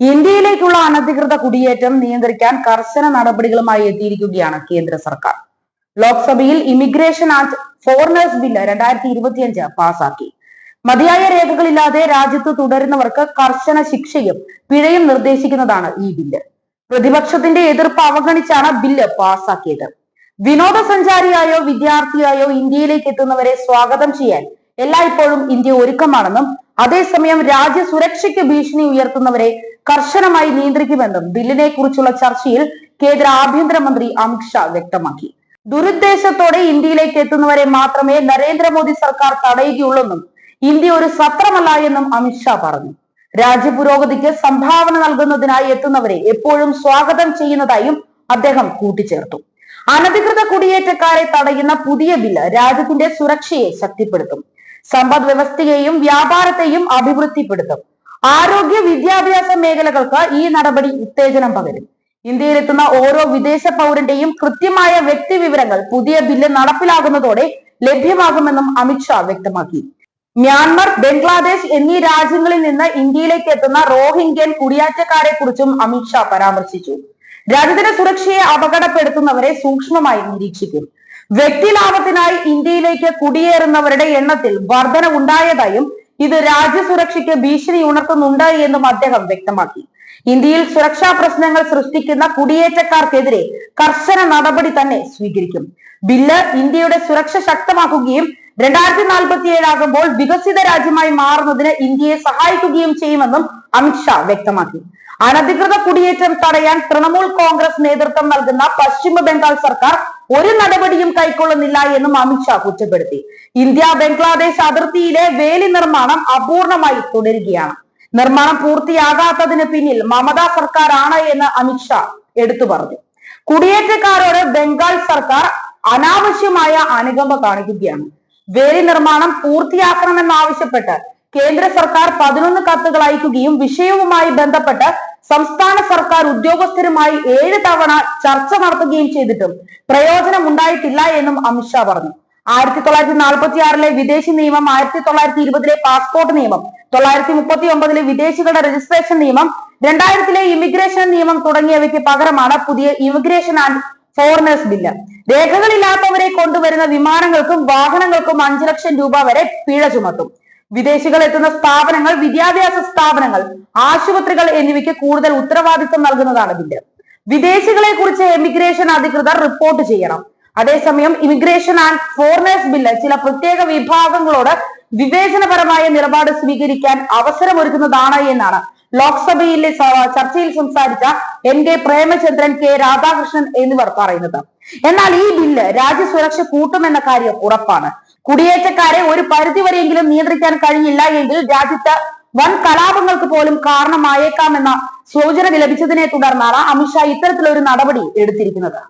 ഇന്ത്യയിലേക്കുള്ള അനധികൃത കുടിയേറ്റം നിയന്ത്രിക്കാൻ കർശന നടപടികളുമായി എത്തിയിരിക്കുകയാണ് കേന്ദ്ര സർക്കാർ. ലോക്സഭയിൽ ഇമിഗ്രേഷൻ ആക്ട് ഫോറിനേഴ്സ് ബില്ല് രണ്ടായിരത്തി ഇരുപത്തിയഞ്ച് പാസാക്കി. മതിയായ രേഖകളില്ലാതെ രാജ്യത്ത് തുടരുന്നവർക്ക് കർശന ശിക്ഷയും പിഴയും നിർദ്ദേശിക്കുന്നതാണ് ഈ ബില്ല്. പ്രതിപക്ഷത്തിന്റെ എതിർപ്പ് അവഗണിച്ചാണ് ബില്ല് പാസാക്കിയത്. വിനോദസഞ്ചാരിയായോ വിദ്യാർത്ഥിയായോ ഇന്ത്യയിലേക്ക് എത്തുന്നവരെ സ്വാഗതം ചെയ്യാൻ എല്ലായ്പ്പോഴും ഇന്ത്യ ഒരുക്കമാണെന്നും അതേസമയം രാജ്യസുരക്ഷയ്ക്ക് ഭീഷണി ഉയർത്തുന്നവരെ കർശനമായി നിയന്ത്രിക്കുമെന്നും ബില്ലിനെ കുറിച്ചുള്ള ചർച്ചയിൽ കേന്ദ്ര ആഭ്യന്തരമന്ത്രി അമിത്ഷാ വ്യക്തമാക്കി. ദുരുദ്ദേശത്തോടെ ഇന്ത്യയിലേക്ക് എത്തുന്നവരെ മാത്രമേ നരേന്ദ്രമോദി സർക്കാർ തടയുകയുള്ളൂന്നും ഇന്ത്യ ഒരു സത്രമല്ല എന്നും അമിത്ഷാ പറഞ്ഞു. രാജ്യ പുരോഗതിക്ക് സംഭാവന നൽകുന്നതിനായി എത്തുന്നവരെ എപ്പോഴും സ്വാഗതം ചെയ്യുന്നതായും അദ്ദേഹം കൂട്ടിച്ചേർത്തു. അനധികൃത കുടിയേറ്റക്കാരെ തടയുന്ന പുതിയ ബില്ല് രാജ്യത്തിന്റെ സുരക്ഷയെ ശക്തിപ്പെടുത്തും. സമ്പദ് വ്യവസ്ഥയെയും വ്യാപാരത്തെയും അഭിവൃദ്ധിപ്പെടുത്തും. ആരോഗ്യ വിദ്യാഭ്യാസ മേഖലകൾക്ക് ഈ നടപടി ഉത്തേജനം പകരും. ഇന്ത്യയിലെത്തുന്ന ഓരോ വിദേശ പൗരന്റെയും കൃത്യമായ വ്യക്തി വിവരങ്ങൾ പുതിയ ബില്ല് നടപ്പിലാകുന്നതോടെ ലഭ്യമാകുമെന്നും അമിത്ഷാ വ്യക്തമാക്കി. മ്യാൻമർ ബംഗ്ലാദേശ് എന്നീ രാജ്യങ്ങളിൽ നിന്ന് ഇന്ത്യയിലേക്ക് എത്തുന്ന റോഹിംഗ്യൻ കുടിയാറ്റക്കാരെ കുറിച്ചും അമിത്ഷാ പരാമർശിച്ചു. രാജ്യത്തിന്റെ സുരക്ഷയെ അപകടപ്പെടുത്തുന്നവരെ സൂക്ഷ്മമായി നിരീക്ഷിക്കും. വ്യക്തി ലാഭത്തിനായി ഇന്ത്യയിലേക്ക് കുടിയേറുന്നവരുടെ എണ്ണത്തിൽ വർധന ഉണ്ടായതായും ഇത് രാജ്യസുരക്ഷയ്ക്ക് ഭീഷണി ഉണർത്തുന്നുണ്ട് എന്നും അദ്ദേഹം വ്യക്തമാക്കി. ഇന്ത്യയിൽ സുരക്ഷാ പ്രശ്നങ്ങൾ സൃഷ്ടിക്കുന്ന കുടിയേറ്റക്കാർക്കെതിരെ കർശന നടപടി തന്നെ സ്വീകരിക്കും. ബില്ല് ഇന്ത്യയുടെ സുരക്ഷ ശക്തമാക്കുകയും രണ്ടായിരത്തി നാൽപ്പത്തി ഏഴാകുമ്പോൾ വികസിത രാജ്യമായി മാറുന്നതിന് ഇന്ത്യയെ സഹായിക്കുകയും ചെയ്യുമെന്നും അമിത്ഷാ വ്യക്തമാക്കി. അനധികൃത കുടിയേറ്റം തടയാൻ തൃണമൂൽ കോൺഗ്രസ് നേതൃത്വം നൽകുന്ന പശ്ചിമ ബംഗാൾ സർക്കാർ ഒരു നടപടിയും കൈക്കൊള്ളുന്നില്ല എന്നും അമിത്ഷാ കുറ്റപ്പെടുത്തി. ഇന്ത്യ ബംഗ്ലാദേശ് അതിർത്തിയിലെ വേലി നിർമ്മാണം അപൂർണമായി തുടരുകയാണ്. നിർമ്മാണം പൂർത്തിയാകാത്തതിന് പിന്നിൽ മമതാ സർക്കാരാണ് എന്ന് അമിത്ഷാ എടുത്തു പറഞ്ഞു. കുടിയേറ്റക്കാരോട് ബംഗാൾ സർക്കാർ അനാവശ്യമായ അനുകമ്പ കാണിക്കുകയാണ്. വേലി നിർമ്മാണം പൂർത്തിയാക്കണമെന്നാവശ്യപ്പെട്ട് കേന്ദ്ര സർക്കാർ പതിനൊന്ന് കത്തുകൾ അയക്കുകയും വിഷയവുമായി ബന്ധപ്പെട്ട് സംസ്ഥാന സർക്കാർ ഉദ്യോഗസ്ഥരുമായി ഏഴ് തവണ ചർച്ച നടത്തുകയും ചെയ്തിട്ടും പ്രയോജനം ഉണ്ടായിട്ടില്ല എന്നും അമിത്ഷാ പറഞ്ഞു. ആയിരത്തി തൊള്ളായിരത്തി നാൽപ്പത്തി ആറിലെ വിദേശി നിയമം ആയിരത്തി തൊള്ളായിരത്തി ഇരുപതിലെ പാസ്പോർട്ട് നിയമം തൊള്ളായിരത്തി മുപ്പത്തി ഒമ്പതിലെ വിദേശികളുടെ രജിസ്ട്രേഷൻ നിയമം രണ്ടായിരത്തിലെ ഇമിഗ്രേഷൻ നിയമം തുടങ്ങിയവയ്ക്ക് പകരമാണ് പുതിയ ഇമിഗ്രേഷൻ ആൻഡ് ഫോറിനേഴ്സ് ബില്ല് രേഖകളില്ലാത്തവരെ കൊണ്ടുവരുന്ന വിമാനങ്ങൾക്കും വാഹനങ്ങൾക്കും അഞ്ചു ലക്ഷം രൂപ വരെ പിഴ ചുമത്തും. വിദേശികൾ എത്തുന്ന സ്ഥാപനങ്ങൾ വിദ്യാഭ്യാസ സ്ഥാപനങ്ങൾ ആശുപത്രികൾ എന്നിവയ്ക്ക് കൂടുതൽ ഉത്തരവാദിത്വം നൽകുന്നതാണ് ബില്ല് വിദേശികളെ കുറിച്ച് എമിഗ്രേഷൻ അധികൃതർ റിപ്പോർട്ട് ചെയ്യണം. അതേസമയം ഇമിഗ്രേഷൻ ആൻഡ് ഫോറിനേഴ്സ് ബില്ല് ചില പ്രത്യേക വിഭാഗങ്ങളോട് വിവേചനപരമായ നിലപാട് സ്വീകരിക്കാൻ അവസരമൊരുക്കുന്നതാണ് എന്നാണ് ലോക്സഭയിലെ ചർച്ചയിൽ സംസാരിച്ച N K Premachandran K Radhakrishnan എന്നിവർ പറയുന്നത്. എന്നാൽ ഈ ബില്ല് രാജ്യസുരക്ഷ കൂട്ടുമെന്ന കാര്യം ഉറപ്പാണ്. കുടിയേറ്റക്കാരെ ഒരു പരിധിവരെയെങ്കിലും നിയന്ത്രിക്കാൻ കഴിഞ്ഞില്ല എങ്കിൽ രാജ്യത്ത് വൻ കലാപങ്ങൾക്ക് പോലും കാരണമായേക്കാമെന്ന സൂചന ലഭിച്ചതിനെ തുടർന്നാണ് അമിത്ഷാ ഇത്തരത്തിലൊരു നടപടി എടുത്തിരിക്കുന്നത്.